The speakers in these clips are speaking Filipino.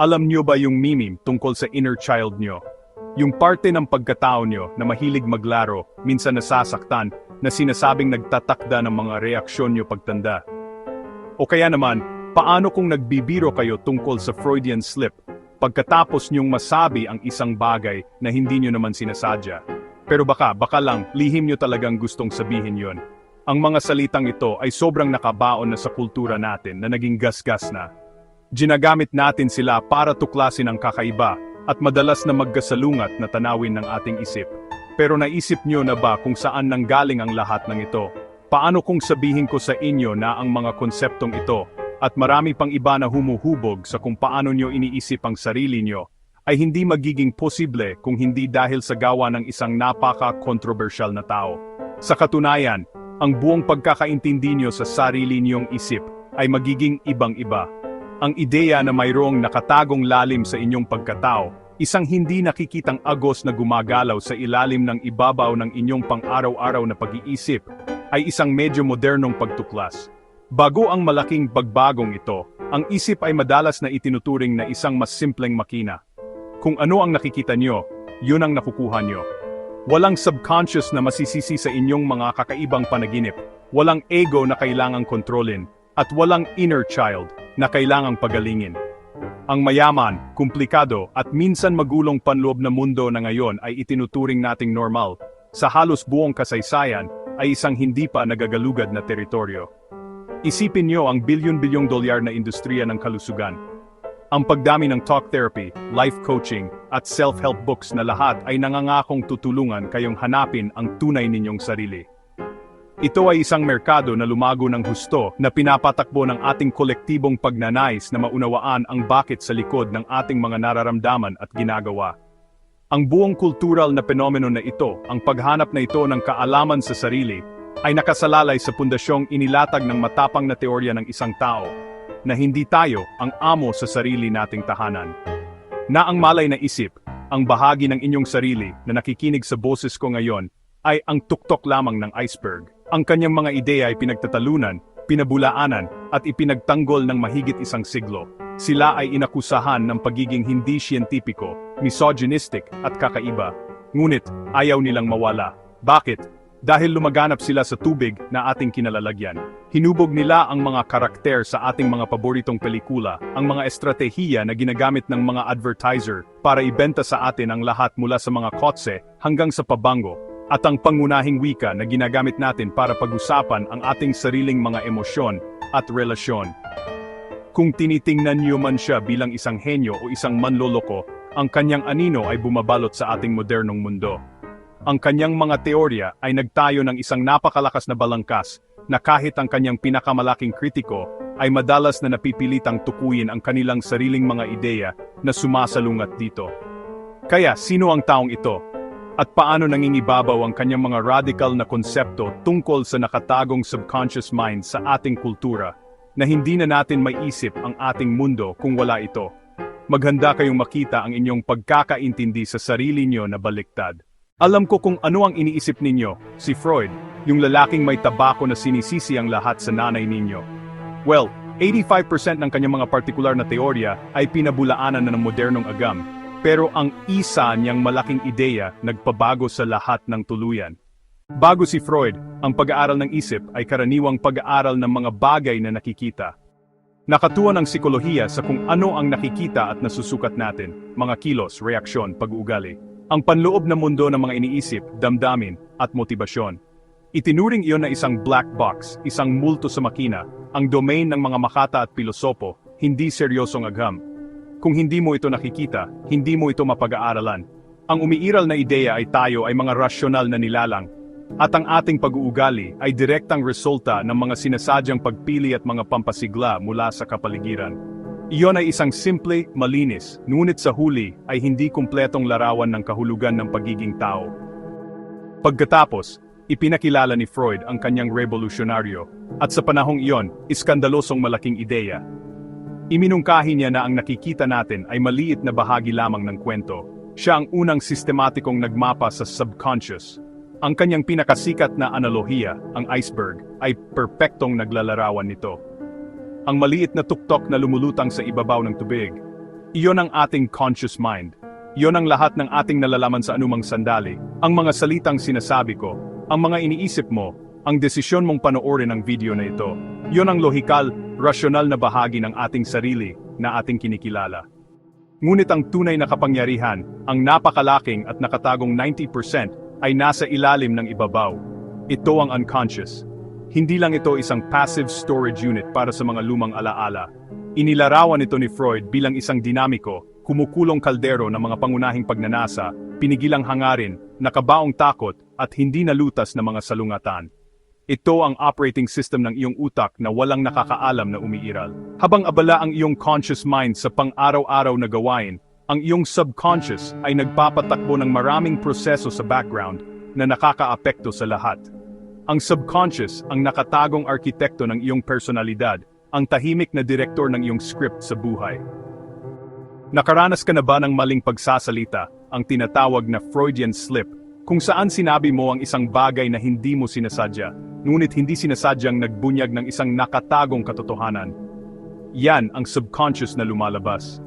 Alam niyo ba yung meme tungkol sa inner child niyo? Yung parte ng pagkatao niyo na mahilig maglaro, minsan nasasaktan, na sinasabing nagtatakda ng mga reaksyon niyo pagtanda. O kaya naman, paano kung nagbibiro kayo tungkol sa Freudian slip, pagkatapos niyong masabi ang isang bagay na hindi niyo naman sinasadya? Pero baka, baka lang, lihim niyo talagang gustong sabihin yon. Ang mga salitang ito ay sobrang nakabaon na sa kultura natin na naging gasgas na. Ginagamit natin sila para tuklasin ang kakaiba at madalas na magkasalungat na tanawin ng ating isip. Pero naisip niyo na ba kung saan nanggaling ang lahat ng ito? Paano kung sabihin ko sa inyo na ang mga konseptong ito at marami pang iba na humuhubog sa kung paano niyo iniisip ang sarili niyo ay hindi magiging posible kung hindi dahil sa gawa ng isang napaka-kontrobersyal na tao. Sa katunayan, ang buong pagkakaintindi niyo sa sarili niyong isip ay magiging ibang-iba. Ang ideya na mayroong nakatagong lalim sa inyong pagkatao, isang hindi nakikitang agos na gumagalaw sa ilalim ng ibabaw ng inyong pang-araw-araw na pag-iisip, ay isang medyo modernong pagtuklas. Bago ang malaking pagbagong ito, ang isip ay madalas na itinuturing na isang mas simpleng makina. Kung ano ang nakikita nyo, yun ang nakukuha nyo. Walang subconscious na masisisi sa inyong mga kakaibang panaginip, walang ego na kailangang kontrolin, at walang inner child na kailangang pagalingin. Ang mayaman, komplikado at minsan magulong panloob na mundo na ngayon ay itinuturing nating normal, sa halos buong kasaysayan ay isang hindi pa nagagalugad na teritoryo. Isipin niyo ang bilyon-bilyong dolyar na industriya ng kalusugan. Ang pagdami ng talk therapy, life coaching, at self-help books na lahat ay nangangakong tutulungan kayong hanapin ang tunay ninyong sarili. Ito ay isang merkado na lumago ng husto na pinapatakbo ng ating kolektibong pagnanais na maunawaan ang bakit sa likod ng ating mga nararamdaman at ginagawa. Ang buong kultural na penomeno na ito, ang paghanap na ito ng kaalaman sa sarili, ay nakasalalay sa pundasyong inilatag ng matapang na teorya ng isang tao, na hindi tayo ang amo sa sarili nating tahanan. Na ang malay na isip, ang bahagi ng inyong sarili na nakikinig sa boses ko ngayon, ay ang tuktok lamang ng iceberg. Ang kanyang mga ideya ay pinagtatalunan, pinabulaanan, at ipinagtanggol ng mahigit isang siglo. Sila ay inakusahan ng pagiging hindi siyentipiko, misogynistic, at kakaiba. Ngunit, ayaw nilang mawala. Bakit? Dahil lumaganap sila sa tubig na ating kinalalagyan. Hinubog nila ang mga karakter sa ating mga paboritong pelikula, ang mga estratehiya na ginagamit ng mga advertiser para ibenta sa atin ang lahat mula sa mga kotse hanggang sa pabango, at ang pangunahing wika na ginagamit natin para pag-usapan ang ating sariling mga emosyon at relasyon. Kung tinitingnan niyo man siya bilang isang henyo o isang manloloko, ang kanyang anino ay bumabalot sa ating modernong mundo. Ang kanyang mga teorya ay nagtayo ng isang napakalakas na balangkas na kahit ang kanyang pinakamalaking kritiko ay madalas na napipilitang tukuyin ang kanilang sariling mga ideya na sumasalungat dito. Kaya sino ang taong ito? At paano nangingibabaw ang kanyang mga radical na konsepto tungkol sa nakatagong subconscious mind sa ating kultura na hindi na natin maiisip ang ating mundo kung wala ito. Maghanda kayong makita ang inyong pagkakaintindi sa sarili nyo na baliktad. Alam ko kung ano ang iniisip ninyo, si Freud, yung lalaking may tabako na sinisisi ang lahat sa nanay ninyo. Well, 85% ng kanyang mga partikular na teorya ay pinabulaanan na ng modernong agam, pero ang isa niyang malaking ideya nagpabago sa lahat ng tuluyan. Bago si Freud, ang pag-aaral ng isip ay karaniwang pag-aaral ng mga bagay na nakikita. Nakatuwa ng psikolohiya sa kung ano ang nakikita at nasusukat natin, mga kilos, reaksyon, pag-uugali. Ang panloob na mundo ng mga iniisip, damdamin, at motibasyon. Itinuring iyon na isang black box, isang multo sa makina, ang domain ng mga makata at pilosopo, hindi seryosong agham. Kung hindi mo ito nakikita, hindi mo ito mapag-aaralan. Ang umiiral na ideya ay tayo ay mga rasyonal na nilalang, at ang ating pag-uugali ay direktang resulta ng mga sinasadyang pagpili at mga pampasigla mula sa kapaligiran. Iyon ay isang simple, malinis, ngunit sa huli ay hindi kumpletong larawan ng kahulugan ng pagiging tao. Pagkatapos, ipinakilala ni Freud ang kanyang revolusyonaryo, at sa panahong iyon, iskandalosong malaking ideya. Iminungkahi niya na ang nakikita natin ay maliit na bahagi lamang ng kwento. Siya ang unang sistematikong nagmapa sa subconscious. Ang kanyang pinakasikat na analohiya, ang iceberg, ay perpektong naglalarawan nito. Ang maliit na tuktok na lumulutang sa ibabaw ng tubig. Iyon ang ating conscious mind. Iyon ang lahat ng ating nalalaman sa anumang sandali. Ang mga salitang sinasabi ko, ang mga iniisip mo, ang desisyon mong panoorin ang video na ito. Iyon ang lohikal, rasyonal na bahagi ng ating sarili na ating kinikilala. Ngunit ang tunay na kapangyarihan, ang napakalaking at nakatagong 90% ay nasa ilalim ng ibabaw. Ito ang unconscious. Hindi lang ito isang passive storage unit para sa mga lumang alaala. Inilarawan ito ni Freud bilang isang dinamiko, kumukulong kaldero ng mga pangunahing pagnanasa, pinigilang hangarin, nakabaong takot, at hindi nalutas na mga salungatan. Ito ang operating system ng iyong utak na walang nakakaalam na umiiral. Habang abala ang iyong conscious mind sa pang-araw-araw na gawain, ang iyong subconscious ay nagpapatakbo ng maraming proseso sa background na nakakaapekto sa lahat. Ang subconscious ang nakatagong arkitekto ng iyong personalidad, ang tahimik na direktor ng iyong script sa buhay. Nakaranas ka na ba ng maling pagsasalita, ang tinatawag na Freudian slip, kung saan sinabi mo ang isang bagay na hindi mo sinasadya, ngunit hindi sinasadyang nagbunyag ng isang nakatagong katotohanan? Yan ang subconscious na lumalabas.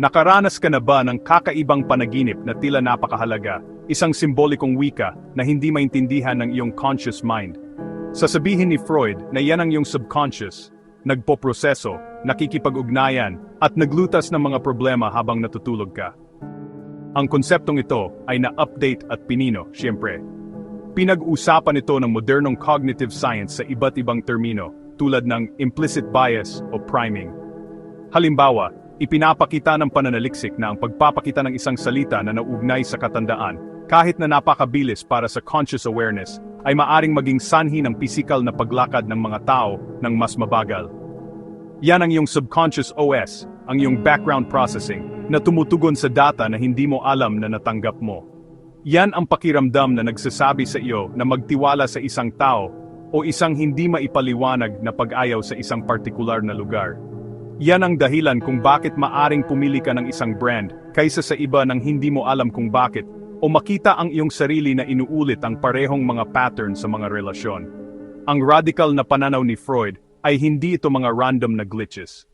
Nakaranas ka na ba ng kakaibang panaginip na tila napakahalaga, isang simbolikong wika na hindi maintindihan ng iyong conscious mind? Sasabihin ni Freud na yan ang iyong subconscious, nagpoproseso, nakikipag-ugnayan, at naglutas ng mga problema habang natutulog ka. Ang konseptong ito ay na-update at pinino, siyempre. Pinag-usapan ito ng modernong cognitive science sa iba't ibang termino, tulad ng implicit bias o priming. Halimbawa, ipinapakita ng pananaliksik na ang pagpapakita ng isang salita na naugnay sa katandaan, kahit na napakabilis para sa conscious awareness, ay maaring maging sanhi ng pisikal na paglakad ng mga tao ng mas mabagal. Yan ang iyong subconscious OS, ang iyong background processing, na tumutugon sa data na hindi mo alam na natanggap mo. Yan ang pakiramdam na nagsasabi sa iyo na magtiwala sa isang tao o isang hindi maipaliwanag na pag-ayaw sa isang partikular na lugar. Yan ang dahilan kung bakit maaring pumili ka ng isang brand kaysa sa iba nang hindi mo alam kung bakit o makita ang iyong sarili na inuulit ang parehong mga pattern sa mga relasyon. Ang radical na pananaw ni Freud ay hindi ito mga random na glitches.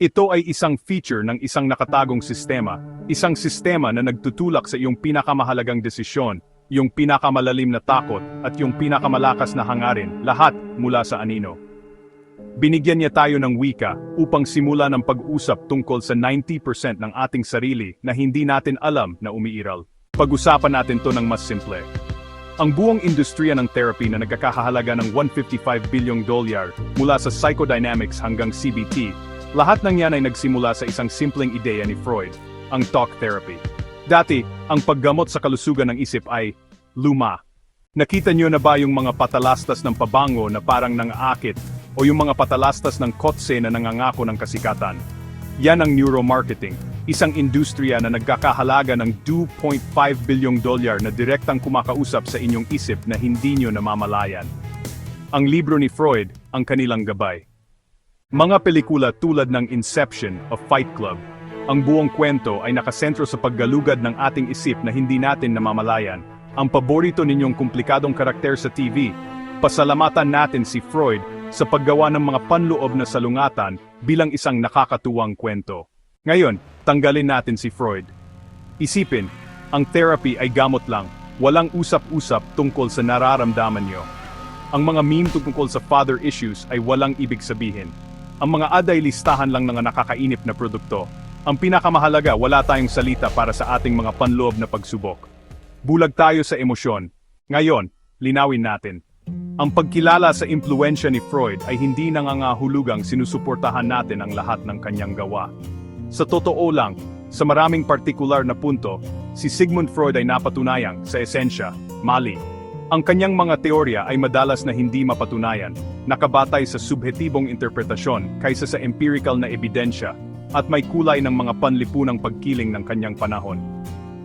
Ito ay isang feature ng isang nakatagong sistema, isang sistema na nagtutulak sa iyong pinakamahalagang desisyon, yung pinakamalalim na takot, at yung pinakamalakas na hangarin, lahat mula sa anino. Binigyan niya tayo ng wika upang simula ng pag-usap tungkol sa 90% ng ating sarili na hindi natin alam na umiiral. Pag-usapan natin to ng mas simple. Ang buong industriya ng therapy na nagkakahalaga ng 155 bilyong dolyar mula sa psychodynamics hanggang CBT, lahat ng yan ay nagsimula sa isang simpleng ideya ni Freud, ang talk therapy. Dati, ang paggamot sa kalusugan ng isip ay luma. Nakita niyo na ba yung mga patalastas ng pabango na parang nangaakit o yung mga patalastas ng kotse na nangangako ng kasikatan? Yan ang neuromarketing, isang industriya na nagkakahalaga ng 2.5 bilyong dolyar na direktang kumakausap sa inyong isip na hindi nyo namamalayan. Ang libro ni Freud, ang kanilang gabay. Mga pelikula tulad ng Inception o Fight Club, ang buong kwento ay nakasentro sa paggalugad ng ating isip na hindi natin namamalayan. Ang paborito ninyong komplikadong karakter sa TV, pasalamatan natin si Freud sa paggawa ng mga panloob na salungatan bilang isang nakakatuwang kwento. Ngayon, tanggalin natin si Freud. Isipin, ang therapy ay gamot lang, walang usap-usap tungkol sa nararamdaman nyo. Ang mga meme tungkol sa father issues ay walang ibig sabihin. Ang mga ad ay listahan lang ng nakakainip na produkto. Ang pinakamahalaga, wala tayong salita para sa ating mga panloob na pagsubok. Bulag tayo sa emosyon. Ngayon, linawin natin. Ang pagkilala sa impluensya ni Freud ay hindi nangangahulugang sinusuportahan natin ang lahat ng kanyang gawa. Sa totoo lang, sa maraming partikular na punto, si Sigmund Freud ay napatunayang, sa esensya, mali. Ang kanyang mga teorya ay madalas na hindi mapatunayan, nakabatay sa subhetibong interpretasyon kaysa sa empirical na ebidensya, at may kulay ng mga panlipunang pagkiling ng kanyang panahon.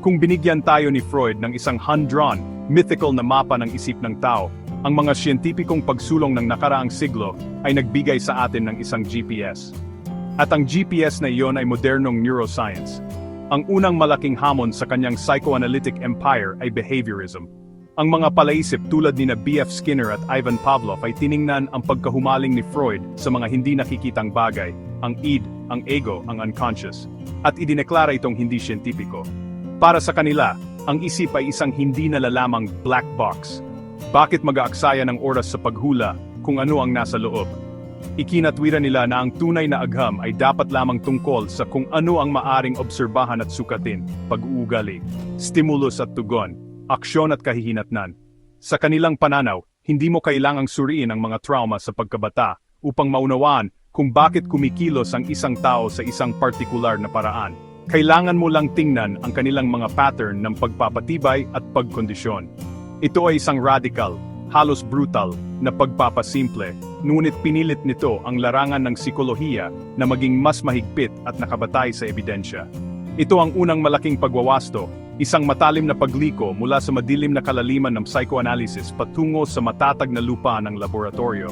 Kung binigyan tayo ni Freud ng isang hand-drawn, mythical na mapa ng isip ng tao, ang mga siyentipikong pagsulong ng nakaraang siglo ay nagbigay sa atin ng isang GPS. At ang GPS na iyon ay modernong neuroscience. Ang unang malaking hamon sa kanyang psychoanalytic empire ay behaviorism. Ang mga palaisip tulad ni na B.F. Skinner at Ivan Pavlov ay tiningnan ang pagkahumaling ni Freud sa mga hindi nakikitang bagay, ang id ang ego, ang unconscious, at idineklara itong hindi siyentipiko. Para sa kanila, ang isip ay isang hindi nalalamang black box. Bakit mag-aaksaya ng oras sa paghula kung ano ang nasa loob? Ikinatwira nila na ang tunay na agham ay dapat lamang tungkol sa kung ano ang maaring obserbahan at sukatin, pag-uugali, stimulus at tugon, aksyon at kahihinatnan. Sa kanilang pananaw, hindi mo kailangang suriin ang mga trauma sa pagkabata upang maunawaan kung bakit kumikilos ang isang tao sa isang partikular na paraan. Kailangan mo lang tingnan ang kanilang mga pattern ng pagpapatibay at pagkondisyon. Ito ay isang radical, halos brutal, na pagpapasimple, ngunit pinilit nito ang larangan ng psikolohiya na maging mas mahigpit at nakabatay sa ebidensya. Ito ang unang malaking pagwawasto, isang matalim na pagliko mula sa madilim na kalaliman ng psychoanalysis patungo sa matatag na lupa ng laboratorio.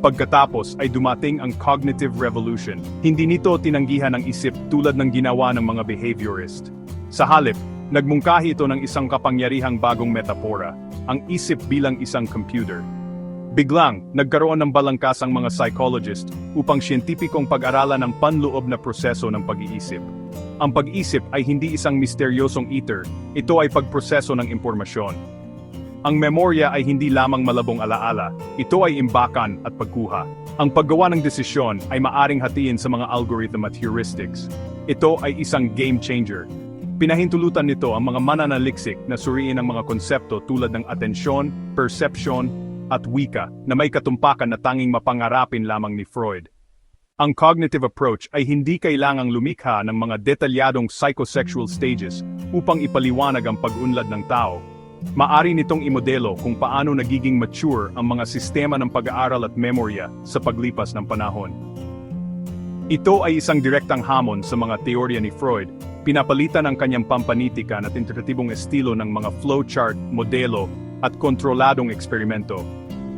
Pagkatapos ay dumating ang cognitive revolution. Hindi nito tinanggihan ang isip tulad ng ginawa ng mga behaviorist. Sa halip, nagmungkahi ito ng isang kapangyarihang bagong metapora, ang isip bilang isang computer. Biglang, nagkaroon ng balangkas ang mga psychologist upang siyentipikong pag-aralan ang panloob na proseso ng pag-iisip. Ang pag-isip ay hindi isang misteryosong ether, ito ay pagproseso ng impormasyon. Ang memorya ay hindi lamang malabong alaala, ito ay imbakan at pagkuha. Ang paggawa ng desisyon ay maaring hatiin sa mga algorithm at heuristics. Ito ay isang game changer. Pinahintulutan nito ang mga mananaliksik na suriin ang mga konsepto tulad ng atensyon, perception, at wika na may katumpakan na tanging mapangarapin lamang ni Freud. Ang cognitive approach ay hindi kailangang lumikha ng mga detalyadong psychosexual stages upang ipaliwanag ang pag-unlad ng tao. Maari nitong imodelo kung paano nagiging mature ang mga sistema ng pag-aaral at memorya sa paglipas ng panahon. Ito ay isang direktang hamon sa mga teorya ni Freud, pinapalitan ang kanyang pampanitikan at interpretibong estilo ng mga flowchart, modelo, at kontroladong eksperimento.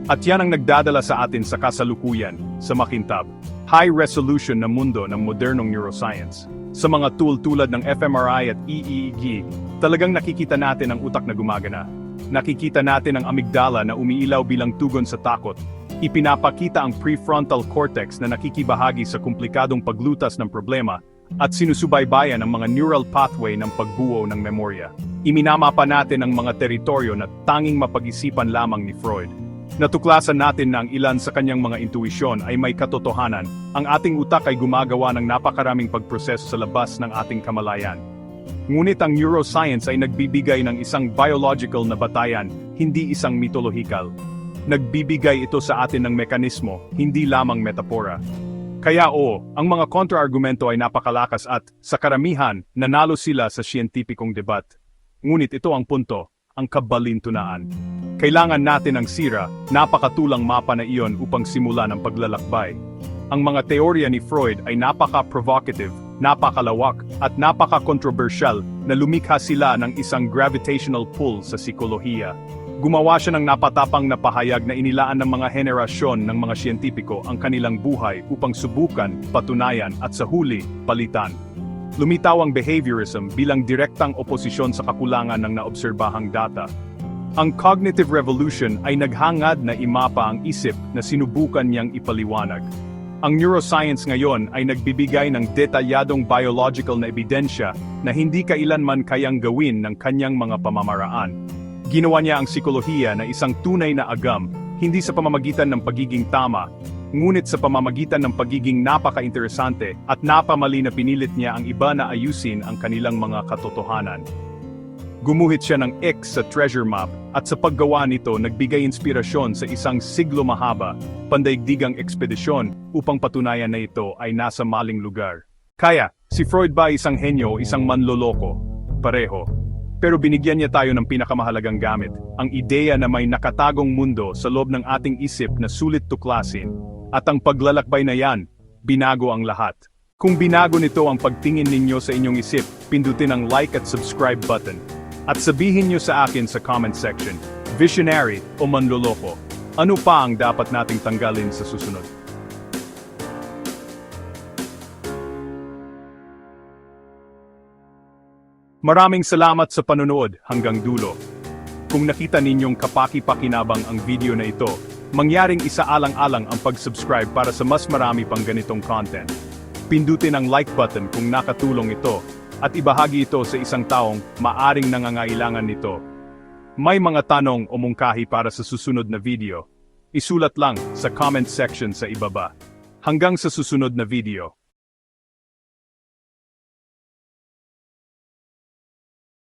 At yan ang nagdadala sa atin sa kasalukuyan, sa makintab, high-resolution na mundo ng modernong neuroscience. Sa mga tool tulad ng fMRI at EEG, talagang nakikita natin ang utak na gumagana. Nakikita natin ang amygdala na umiilaw bilang tugon sa takot. Ipinapakita ang prefrontal cortex na nakikibahagi sa komplikadong paglutas ng problema at sinusubaybayan ang mga neural pathway ng pagbuo ng memorya. Iminamapa natin ang mga teritoryo na tanging mapag-isipan lamang ni Freud. Natuklasan natin na ang ilan sa kanyang mga intuisyon ay may katotohanan. Ang ating utak ay gumagawa ng napakaraming pagproseso sa labas ng ating kamalayan. Ngunit ang neuroscience ay nagbibigay ng isang biological na batayan, hindi isang mitolohikal. Nagbibigay ito sa atin ng mekanismo, hindi lamang metapora. Kaya oo, ang mga kontraargumento ay napakalakas at, sa karamihan, nanalo sila sa siyentipikong debat. Ngunit ito ang punto, ang kabalintunaan. Kailangan natin ang sira, napakatulang mapa na iyon upang simulan ang paglalakbay. Ang mga teorya ni Freud ay napaka-provocative, napakalawak, at napaka-controversial na lumikha sila ng isang gravitational pull sa psikolohiya. Gumawa siya ng napatapang na pahayag na inilaan ng mga henerasyon ng mga siyentipiko ang kanilang buhay upang subukan, patunayan at sa huli, palitan. Lumitaw ang behaviorism bilang direktang oposisyon sa kakulangan ng naobserbahang data. Ang cognitive revolution ay naghangad na imapa ang isip na sinubukan niyang ipaliwanag. Ang neuroscience ngayon ay nagbibigay ng detalyadong biological na ebidensya na hindi kailanman kayang gawin ng kanyang mga pamamaraan. Ginawa niya ang psikolohiya na isang tunay na agam, hindi sa pamamagitan ng pagiging tama, ngunit sa pamamagitan ng pagiging napaka-interesante at napamali na pinilit niya ang iba na ayusin ang kanilang mga katotohanan. Gumuhit siya ng X sa treasure map at sa paggawa nito nagbigay inspirasyon sa isang siglo mahaba, pandaigdigang ekspedisyon upang patunayan na ito ay nasa maling lugar. Kaya, si Freud ba isang henyo o isang manloloko? Pareho. Pero binigyan niya tayo ng pinakamahalagang gamit, ang ideya na may nakatagong mundo sa loob ng ating isip na sulit tuklasin. At ang paglalakbay na yan, binago ang lahat. Kung binago nito ang pagtingin ninyo sa inyong isip, pindutin ang like at subscribe button. At sabihin nyo sa akin sa comment section, visionary o manloloko, ano pa ang dapat nating tanggalin sa susunod? Maraming salamat sa panonood hanggang dulo. Kung nakita ninyong kapaki-pakinabang ang video na ito, mangyaring isaalang-alang ang pag-subscribe para sa mas marami pang ganitong content. Pindutin ang like button kung nakatulong ito at ibahagi ito sa isang taong maaring nangangailangan nito. May mga tanong o mungkahi para sa susunod na video. Isulat lang sa comment section sa ibaba. Hanggang sa susunod na video.